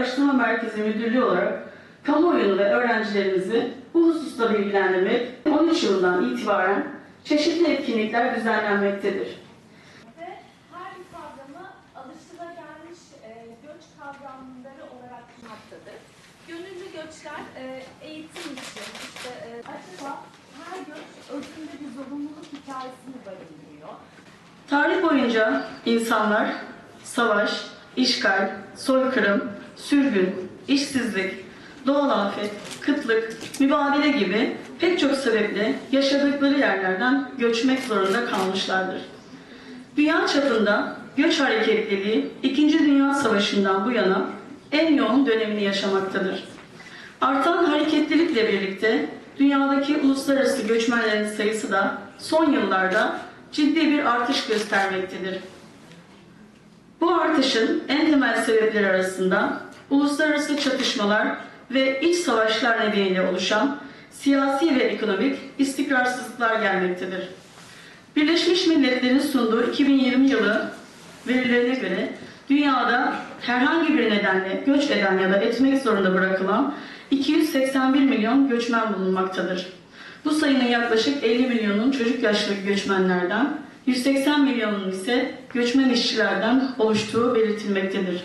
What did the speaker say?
Araştırma Merkezi Müdürlüğü olarak kamuoyunu ve öğrencilerimizi bu hususta bilgilendirmek 13 yılından itibaren çeşitli etkinlikler düzenlenmektedir. her bir kavramı alışılagelmiş e, göç kavramları olarak sunmaktadır. Gönüllü göçler e, eğitim için, işte e, acaba her göç özünde bir zorunluluk hikayesini barındırıyor. Tarih boyunca insanlar savaş, işgal, soykırım, sürgün, işsizlik, doğal afet, kıtlık, mübadele gibi pek çok sebeple yaşadıkları yerlerden göçmek zorunda kalmışlardır. Dünya çapında göç hareketliliği 2. Dünya Savaşı'ndan bu yana en yoğun dönemini yaşamaktadır. Artan hareketlilikle birlikte dünyadaki uluslararası göçmenlerin sayısı da son yıllarda ciddi bir artış göstermektedir. Bu artışın en temel sebepleri arasında uluslararası çatışmalar ve iç savaşlar nedeniyle oluşan siyasi ve ekonomik istikrarsızlıklar gelmektedir. Birleşmiş Milletler'in sunduğu 2020 yılı verilerine göre dünyada herhangi bir nedenle göç eden ya da etmek zorunda bırakılan 281 milyon göçmen bulunmaktadır. Bu sayının yaklaşık 50 milyonun çocuk yaşlı göçmenlerden, 180 milyonun ise göçmen işçilerden oluştuğu belirtilmektedir.